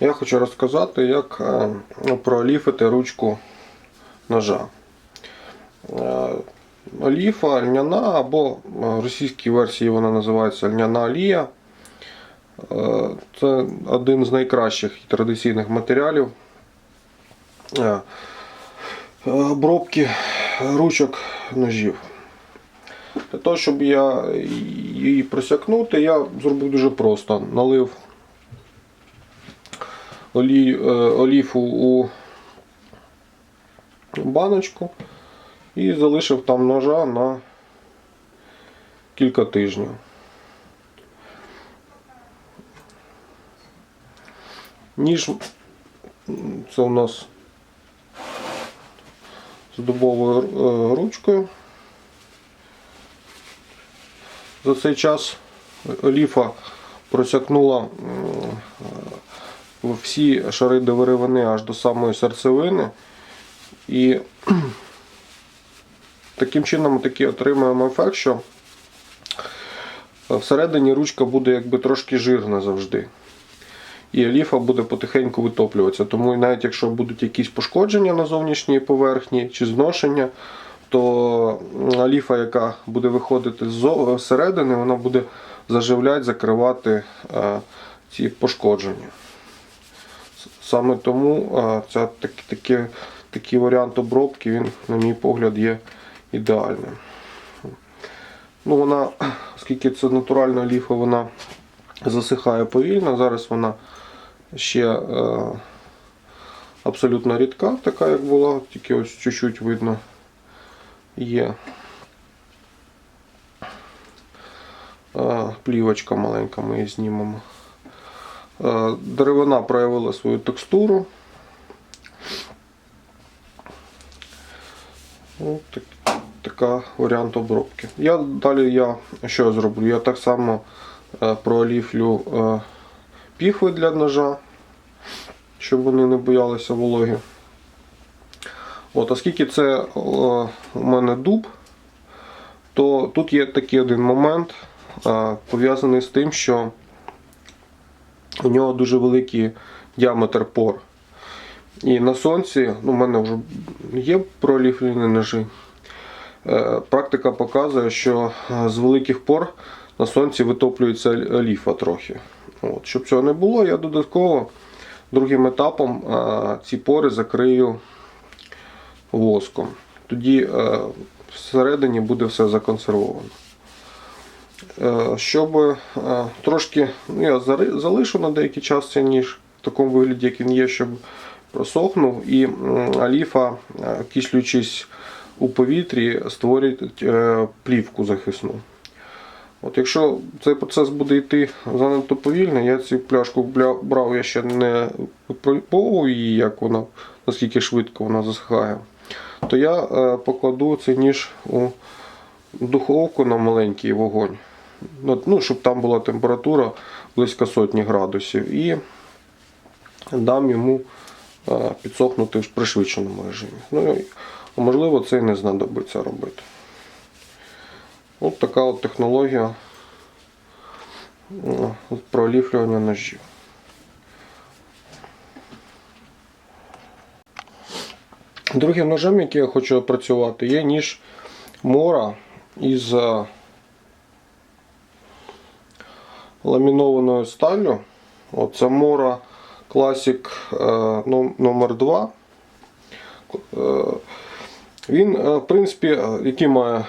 Я хочу розказати, як е, ну, проліфити ручку ножа. Е, Оліфа, льняна або е, в російській версії вона називається льняна олія. Е, Це один з найкращих традиційних матеріалів е, е, обробки ручок ножів. Для того, щоб я її просякнути, я зробив дуже просто. Налив олі, е, оліфу у баночку і залишив там ножа на кілька тижнів. Ніж це у нас з дубовою е, ручкою. За цей час оліфа просякнула всі шари деревини аж до самої серцевини. І таким чином таки отримуємо ефект, що всередині ручка буде якби трошки жирна завжди. І оліфа буде потихеньку витоплюватися. Тому навіть якщо будуть якісь пошкодження на зовнішній поверхні чи зношення, то оліфа, яка буде виходити зсередини, вона буде заживляти, закривати е, ці пошкодження. Саме тому е, ця, так, такі, такий варіант обробки, він, на мій погляд, є ідеальним. Ну, вона, оскільки це натуральна оліфа, вона засихає повільно. Зараз вона ще е, абсолютно рідка, така як була, тільки ось чуть-чуть видно є. Е, плівочка маленька, ми її знімемо. Е, Деревина проявила свою текстуру. Ось так, така варіант обробки. Я далі я що я зроблю? Я так само е, прооліфлю е, піхви для ножа, щоб вони не боялися вологи. От, оскільки це у мене дуб, то тут є такий один момент, пов'язаний з тим, що у нього дуже великий діаметр пор. І на сонці, ну, у мене вже є проліфлені ножі. Е, Практика показує, що е, з великих пор на сонці витоплюється оліфа трохи. От. Щоб цього не було, я додатково другим етапом е, ці пори закрию воском. Тоді всередині буде все законсервовано. Е, Щоб е, трошки ну, я залишу на деякий час цей ніж в такому вигляді, як він є, щоб просохнув, і м, оліфа, е, кислючись у повітрі, створить е, плівку захисну. От Якщо цей процес буде йти занадто повільно, я цю пляшку брав, я ще не випробовував її, як вона, наскільки швидко вона засихає, то я покладу цей ніж у духовку на маленький вогонь. Ну, ну, щоб там була температура близько сотні градусів. І дам йому е, підсохнути в пришвидшеному режимі. Ну, можливо, це і не знадобиться робити. От така от технологія е, проліфлювання ножів. Другим ножем, який я хочу опрацювати, є ніж Мора із е, ламінованою сталлю. Це Mora Classic е, ном- номер 2. Е, Він, е, в принципі, які має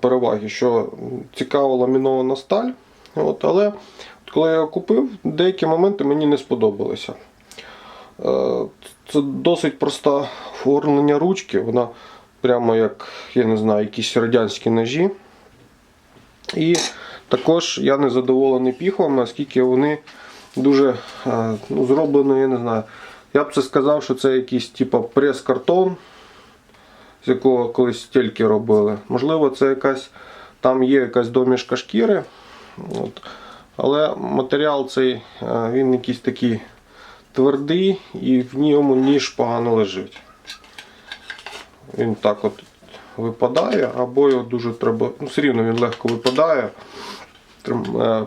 переваги, що цікава ламінована сталь. От, але коли я його купив, деякі моменти мені не сподобалися. Це досить проста оформлення ручки. Вона прямо як, я не знаю, якісь радянські ножі. І також я не задоволений піхвами, оскільки вони дуже е, ну, зроблено, я не знаю. Я б це сказав, що це якийсь типу прес-картон, з якого колись стільки робили. Можливо, це якась там є якась домішка шкіри. От. Але матеріал цей е, він якийсь такий твердий і в ньому ніж погано лежить. Він так от випадає, або його дуже треба. Ну, все рівно він легко випадає,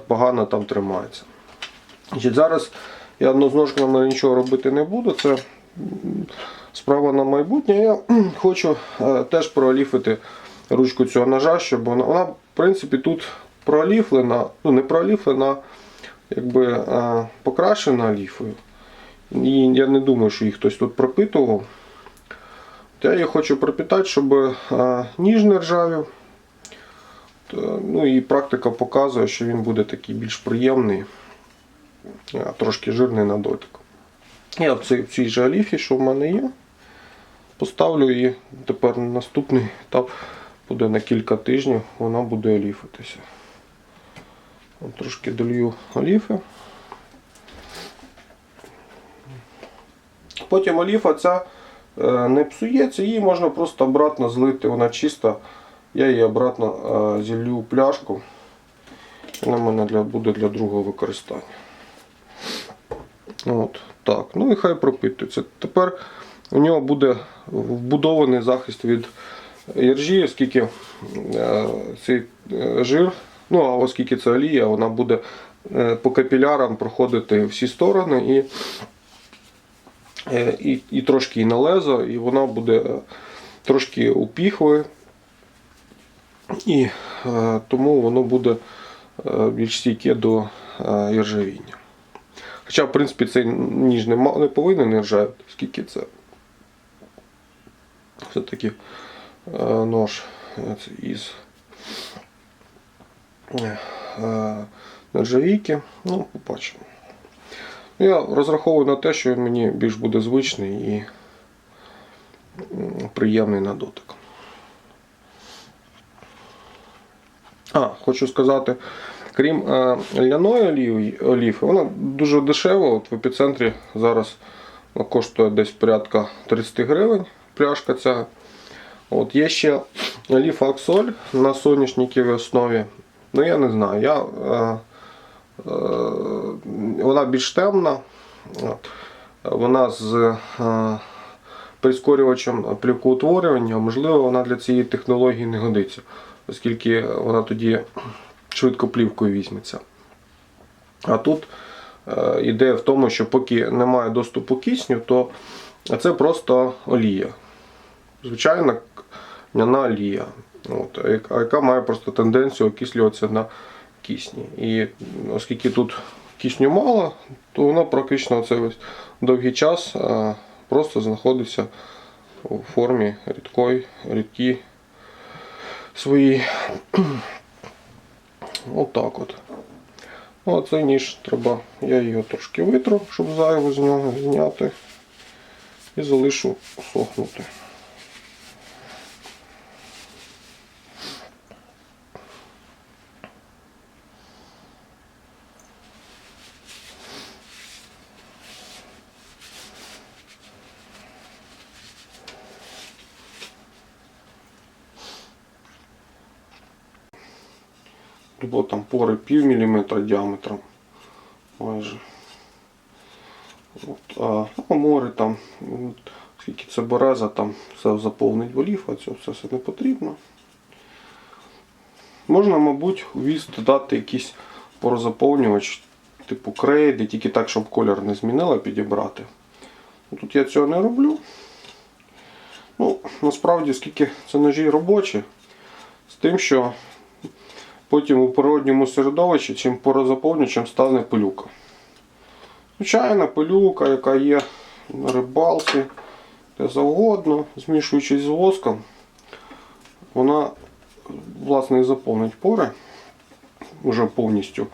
погано там тримається. Зараз Я з ножками нічого робити не буду. Це справа на майбутнє. Я хочу е, теж проаліфити ручку цього ножа, щоб вона, вона в принципі, тут проаліфлена, ну не проаліфлена, якби е, покрашена аліфою. І я не думаю, що їх хтось тут пропитував. Я її хочу пропитати, щоб е, ніж не ржавів. Та, Ну і практика показує, що він буде такий більш приємний, а трошки жирний на дотик. Я в цій, в цій же аліфі, що в мене є, поставлю і тепер наступний етап буде на кілька тижнів, вона буде оліфитися. От Трошки долью оліфи. Потім оліфа ця е, не псується, її можна просто обратно злити, вона чиста. Я її обратно е, зілью пляшку. Вона в мене для, буде для другого використання. От, так. Ну і хай пропитується. Тепер у нього буде вбудований захист від іржі, оскільки е, цей е, жир, ну а оскільки це олія, вона буде е, по капілярам проходити всі сторони і, і, і трошки і на лезо, і вона буде трошки у піхви. І е, тому воно буде е, більш стійке до е, іржавіння. Хоча, в принципі, цей ніж не, не повинен іржавити, оскільки це все-таки нож із нержавійки. Ну, побачимо. Я розраховую на те, що він мені більш буде звичний і приємний на дотик. А, хочу сказати, крім е, ляної оліфи, вона дуже дешева. От в епіцентрі зараз коштує десь порядка 30 гривень пляшка ця. От є ще оліфа Аксоль на соняшниковій основі. Ну я не знаю. Я, е, е, вона більш темна. От. Вона з е, прискорювачем плівкоутворювання, можливо, вона для цієї технології не годиться, оскільки вона тоді швидко плівкою візьметься. А тут е, ідея в тому, що поки немає доступу кисню, то це просто олія. Звичайна льняна олія, от, яка- має просто тенденцію окислюватися на кисні. І оскільки тут кисню мало, то вона практично цей весь довгий час е, просто знаходиться у формі рідкої, рідкі своїй. Отак от. Ну, а цей ніж треба, я його трошки витру, щоб зайву з нього зняти. І залишу сохнути. Було там пори пів міліметра діаметром. Майже. От, а ну, море там, скільки це береза, там все заповнить волів, а цього все, все не потрібно. Можна, мабуть, у віз додати якийсь порозаповнювач, типу крейди, тільки так, щоб колір не змінила, підібрати. Ну, Тут я цього не роблю. Ну, насправді, скільки це ножі робочі, з тим, що Потім у природньому середовищі, чим порозаповнювачем стане пилюка. Звичайна пилюка, яка є на рибалці, де завгодно, змішуючись з воском, вона власне і заповнить пори вже повністю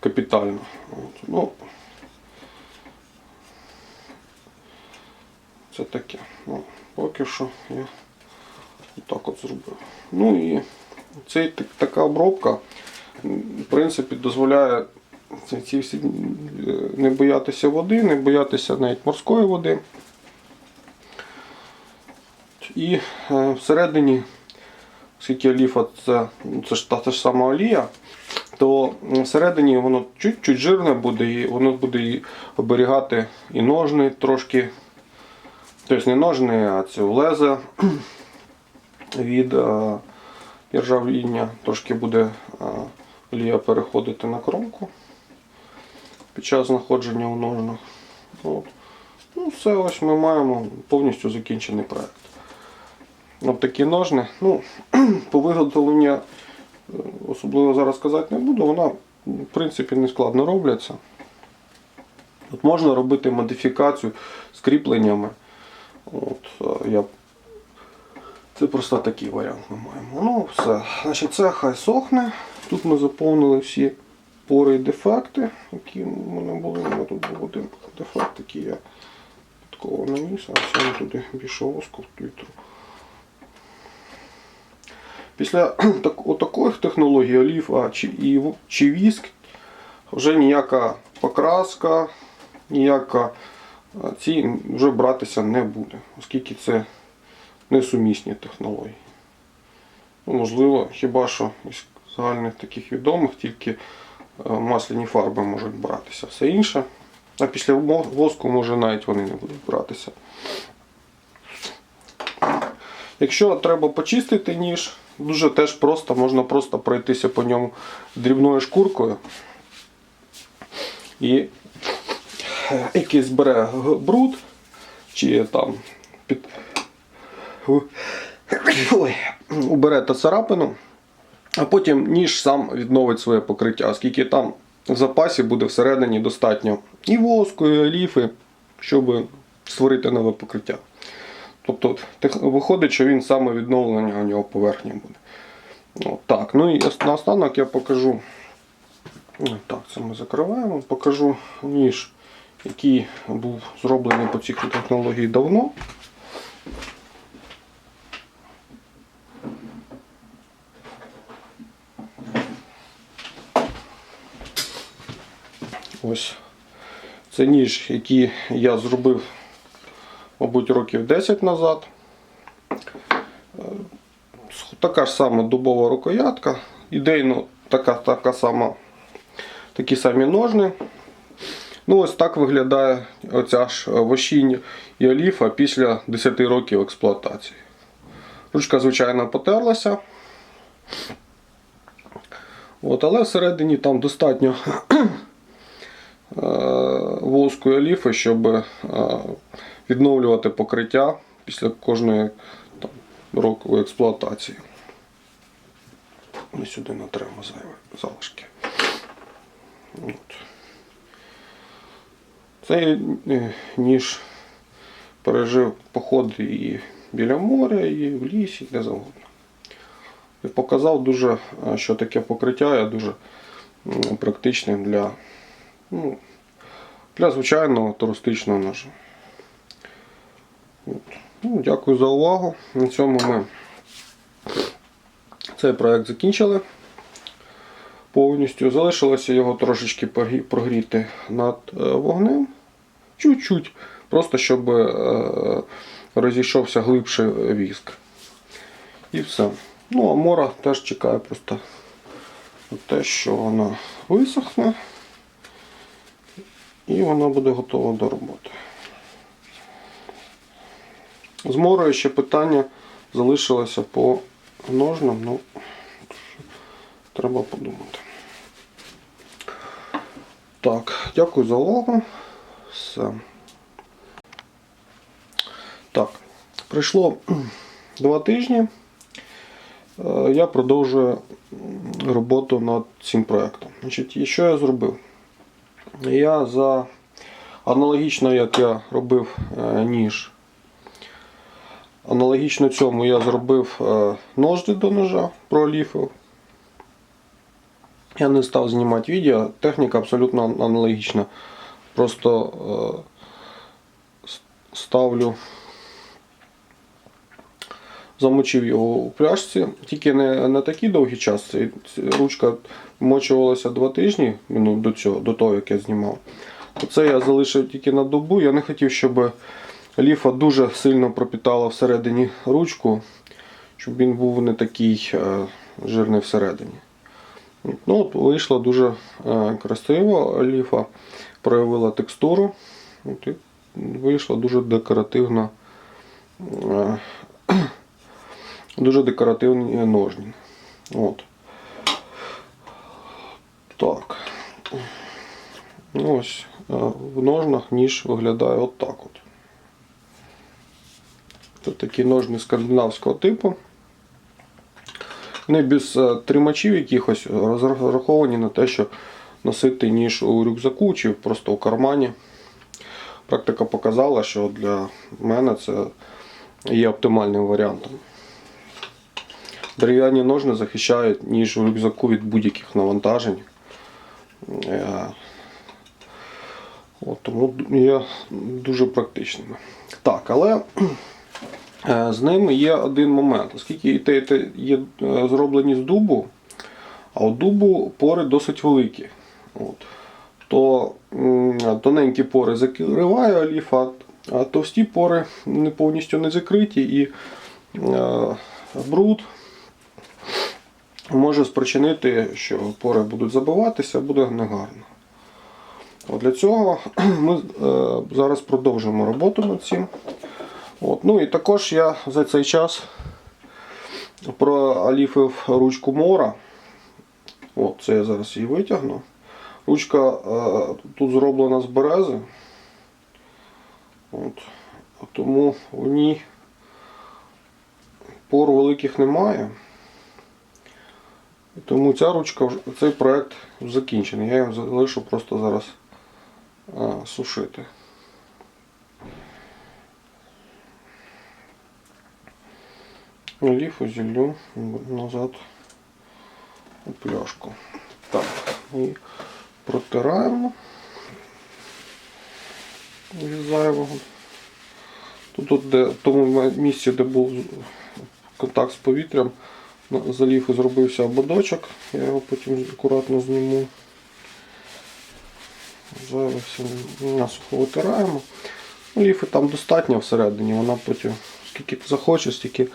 капітально. От. Ну, це таке. Ну, поки що я так от зробив. Ну і так- така обробка в принципі дозволяє ці, всі, е, не боятися води, не боятися навіть морської води. І е, всередині, оскільки оліфа це, це ж та, ж сама олія, то всередині воно чуть-чуть жирне буде, і воно буде і оберігати і ножни трошки. Тобто не ножни, а це лезе від е, іржавіння. Трошки буде е, олія переходити на кромку під час знаходження у ножнах. все, ось ми маємо повністю закінчений проект. От такі ножни. Ну, по виготовленню е, особливо зараз казати не буду, вона в принципі не складно робляться. От можна робити модифікацію з кріпленнями. От, е, я... Це просто такий варіант ми маємо. Ну, все. Значить, це хай сохне. Тут ми заповнили всі пори і дефекти, які в мене були. У тут був один дефект, який я підково наніс, а все туди більше воску втру. Після так, отаких технологій олів а, чи, і, чи віск вже ніяка покраска, ніяка ці вже братися не буде, оскільки це несумісні технології. Ну, можливо, хіба що із загальних таких відомих тільки е, масляні фарби можуть братися. Все інше. А після воску може навіть вони не будуть братися. Якщо треба почистити ніж, дуже теж просто, можна просто пройтися по ньому дрібною шкуркою. І е, який збере бруд, чи там під... Ой, уберете царапину, а потім ніж сам відновить своє покриття, оскільки там в запасі буде всередині достатньо і воску, і оліфи, щоб створити нове покриття. Тобто виходить, що він саме відновлення у нього поверхні буде. От, так, ну і наостанок я покажу. Так, це ми закриваємо. Покажу ніж, який був зроблений по цій технології давно. Ось це ніж, який я зробив, мабуть, років 10 назад. Е, Така ж сама дубова рукоятка. Ідейно така, така сама, такі самі ножни. Ну, ось так виглядає оця ж вощінь і оліфа після 10 років експлуатації. Ручка, звичайно, потерлася. От, але всередині там достатньо е, воску і оліфи, щоб е, відновлювати покриття після кожної там, року експлуатації. Ми сюди натремо залишки. От. Цей е, ніж пережив походи і біля моря, і в лісі, де завгодно. І показав дуже, е, що таке покриття є дуже практичним для, ну, для звичайного туристичного ножа. От. Ну, дякую за увагу. На цьому ми цей проект закінчили повністю. Залишилося його трошечки прогріти над е, вогнем. Чуть-чуть. Просто щоб е, розійшовся глибше віск. І все. Ну, а мора теж чекає просто те, що вона висохне. І вона буде готова до роботи. З морою ще питання залишилося по ножнам. Ну, треба подумати. Так, дякую за увагу. Все. Так, пройшло два тижні. Е, Я продовжую роботу над цим проєктом. Значить, і що я зробив? Я за аналогічно, як я робив е, ніж, аналогічно цьому я зробив е, ножди до ножа проліфив. Я не став знімати відео, техніка абсолютно аналогічна. Просто е, ставлю, замочив його у пляшці, тільки не на такий довгий час. Ручка вмочувалася два тижні ну, до, цього, до того, як я знімав. Це я залишив тільки на добу. Я не хотів, щоб ліфа дуже сильно пропітала всередині ручку, щоб він був не такий е, жирний всередині. Ну, от Вийшло дуже е, красиво. Ліфа проявила текстуру. От, і вийшла дуже декоративна. Дуже декоративні ножні. От. Так. Ну, Ось е, в ножнах ніж виглядає от от. Це такі ножни скандинавського типу. Вони без е, тримачів якихось розраховані на те, що носити ніж у рюкзаку чи просто у кармані. Практика показала, що для мене це є оптимальним варіантом. Дерев'яні ножни захищають ніж у рюкзаку від будь-яких навантажень. Е, От, тому є дуже практичними. Так, але е, з ними є один момент. Оскільки і те, і те є е, зроблені з дубу, а у дубу пори досить великі. От. То тоненькі пори закриває оліфа, а товсті пори не повністю не закриті і бруд може спричинити, що пори будуть забиватися, буде негарно. От для цього ми е, зараз продовжимо роботу над цим. От. Ну і також я за цей час проаліфив ручку мора. От, це я зараз її витягну. Ручка е, тут зроблена з берези. От. Тому у ній пор великих немає. Тому ця ручка, цей проект закінчений. Я його залишу просто зараз а, сушити. Оліфу зіллю назад у пляшку. Так, і протираємо від зайвого. Тут, де, в тому місці, де був контакт з повітрям, залів і зробився ободочок. Я його потім акуратно зніму. Все насухо витираємо. Ну, Ліфи там достатньо всередині, вона потім скільки захоче, стільки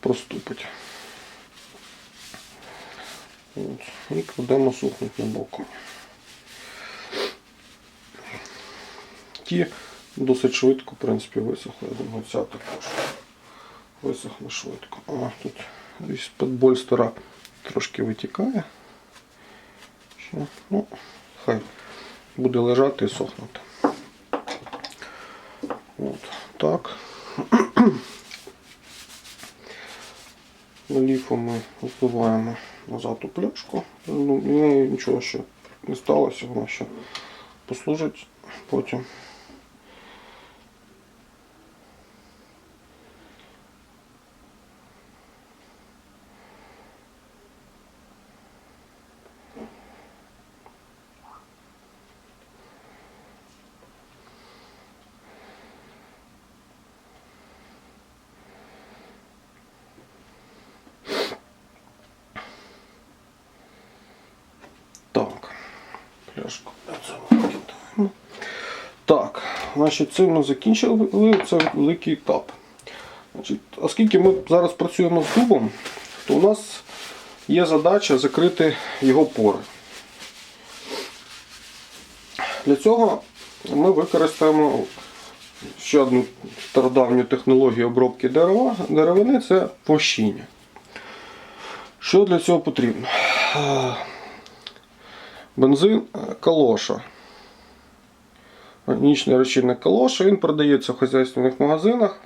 проступить. От. І кладемо сухнуть на боку. Ті досить швидко, в принципі, висохли. Я думаю, ця також висохне швидко. А, тут з-під больстера трошки витікає. Ще, ну, хай буде лежати і сохнути. От, так. Ліфу ми впливаємо назад у пляшку. Ну, нічого ще не сталося, вона ще послужить потім. Так, пляшку. Так, значить, це ми закінчили, це великий етап. Значить, оскільки ми зараз працюємо з дубом, то у нас є задача закрити його пори. Для цього ми використаємо ще одну стародавню технологію обробки дерева, деревини це площіння. Що для цього потрібно? Бензин е, калоша. Нічний розчинник калоша, він продається в хазяйственних магазинах.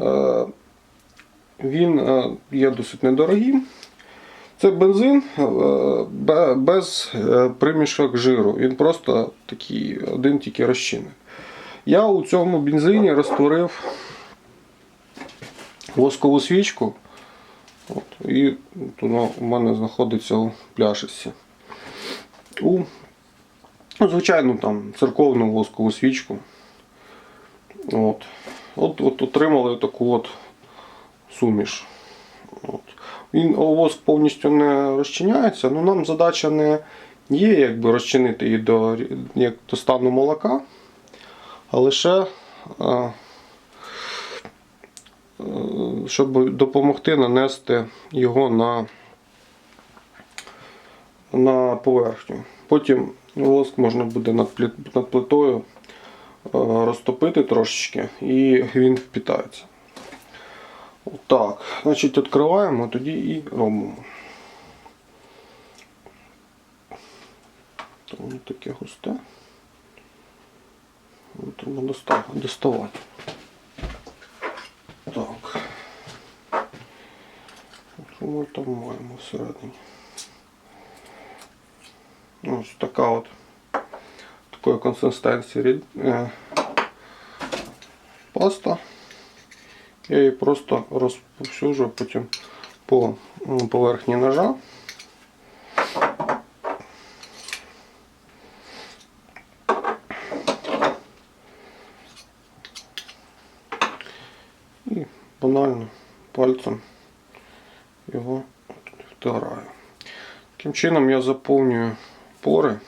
Е, Він е, є досить недорогим. Це бензин без примішок жиру. Він просто такий один тільки розчинник. Я у цьому бензині розтворив воскову свічку. От, і от воно у мене знаходиться у пляшечці. У ну, звичайну там церковну воскову свічку. От. От, от отримали таку от суміш. От. Він воск повністю не розчиняється, але нам задача не є якби розчинити її до, як до стану молока, а лише е, е, щоб допомогти нанести його на, на поверхню. Потім воск можна буде над плитою е, розтопити трошечки і він впітається. Так, значить, відкриваємо тоді і робимо. Воно таке густе. Треба доставати. Так. Ми там маємо всередині. Ось така от такої консистенції рід- е, паста. Я її просто розповсюджую потім по м, поверхні ножа. І банально пальцем його втираю. Таким чином я заповнюю Пори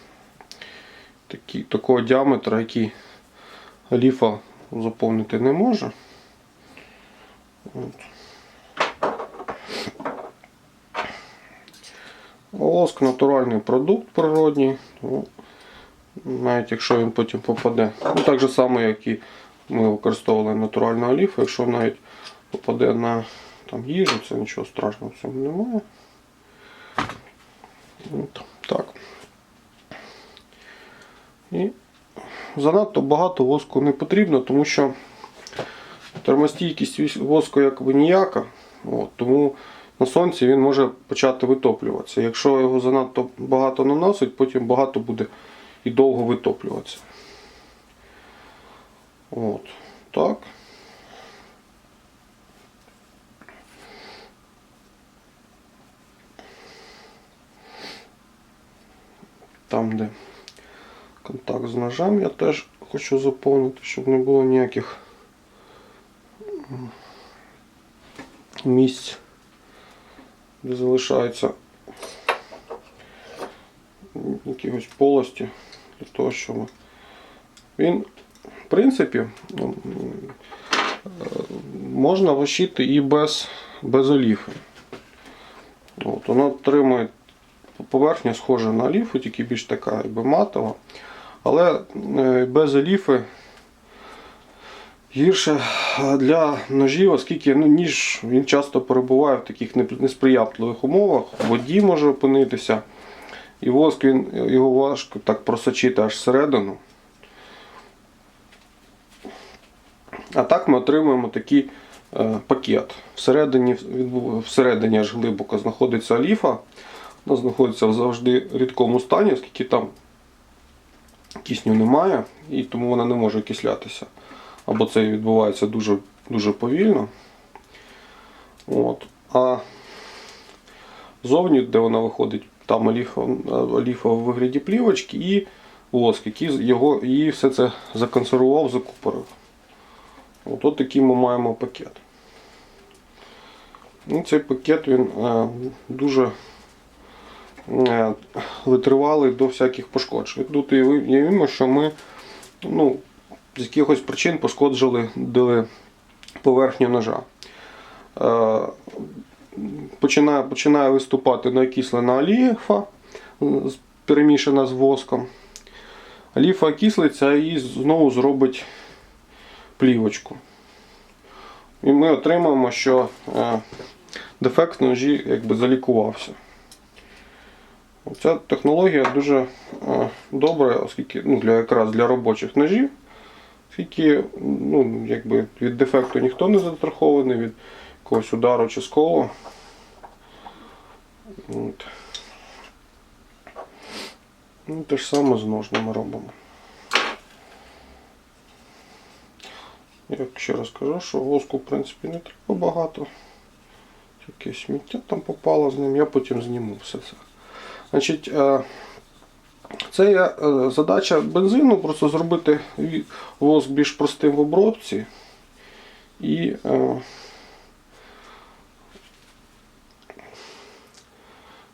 такі, такого діаметра, який ліфа заповнити не може. От. Натуральний продукт природній. тому навіть якщо він потім попаде. Ну так же само, як і ми використовували натуральну оліфу, якщо навіть попаде на там, їжу, це нічого страшного в цьому немає. От, так. І занадто багато воску не потрібно, тому що термостійкість воску якби ніяка. От, тому на сонці він може почати витоплюватися. Якщо його занадто багато наносить, потім багато буде і довго витоплюватися. От. Так. Там, де контакт з ножем, я теж хочу заповнити, щоб не було ніяких місць, де залишаються якихось полості для того, щоб він, в принципі, ну, можна вощити і без, без оліфи. От, воно отримує поверхня схожа на оліфу, тільки більш така якби матова. Але е, без оліфи гірше для ножів, оскільки ну, ніж він часто перебуває в таких несприятливих умовах, в воді може опинитися. І воск він, його важко так просочити аж всередину. А так ми отримуємо такий е, пакет. Всередині, всередині аж глибоко знаходиться оліфа. Вона знаходиться в завжди рідкому стані, оскільки там кисню немає, і тому вона не може окислятися. Або це відбувається дуже, дуже повільно. От. А зовні, де вона виходить, там оліфа, в вигляді плівочки і воск, який його, її все це законсервував, закупорив. От, от такий ми маємо пакет. Ну, цей пакет він е, дуже витривалий до всяких пошкоджень. Тут уявімо, що ми ну, з якихось причин пошкоджили поверхню ножа. Е, починає, починає виступати неокислена оліфа, е, перемішана з воском. Оліфа окислиться і знову зробить плівочку. І ми отримаємо, що е, дефект ножі якби залікувався. Ця технологія дуже е, добра, оскільки ну, для, якраз для робочих ножів, оскільки ну, якби від дефекту ніхто не застрахований, від якогось удару чи сколу. От. Ну, те ж саме з ножними робимо. Як ще раз кажу, що воску в принципі не треба багато. Тільки сміття там попало з ним, я потім зніму все це. Значить, е, це є е, задача бензину, просто зробити воск більш простим в обробці. І е,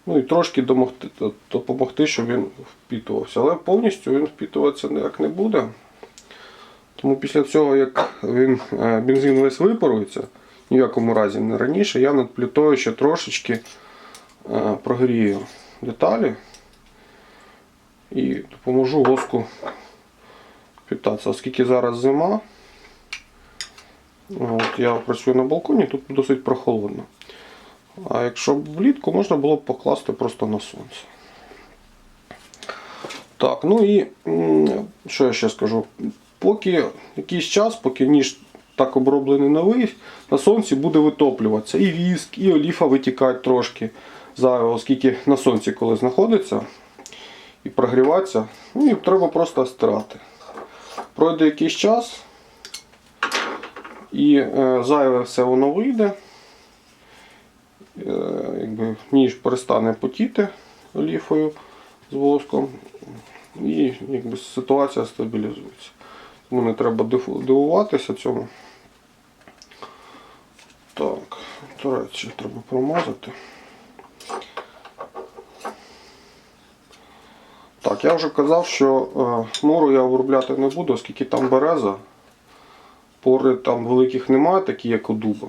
ну і трошки домогти, допомогти, щоб він впітувався. Але повністю він впітуватися ніяк не буде. Тому після цього, як він, бензин весь випарується, ні в якому разі не раніше, я над плитою ще трошечки прогрію деталі і допоможу воску питатися. Оскільки зараз зима, от я працюю на балконі, тут досить прохолодно. А якщо б влітку можна було б покласти просто на сонце. Так, ну і що я ще скажу? Поки якийсь час, поки ніж так оброблений виїзд, на сонці буде витоплюватися. І віск, і оліфа витікають трошки зайво, оскільки на сонці коли знаходиться і прогріватися, ну і треба просто стирати. Пройде якийсь час і е, зайве все воно вийде. Е, якби ніж перестане потіти оліфою з воском. І якби ситуація стабілізується. Тому не треба дивуватися цьому. Так, до речі, треба промазати. Так, я вже казав, що е, муру я обробляти не буду, оскільки там береза. Пори там великих немає, такі як у дуба.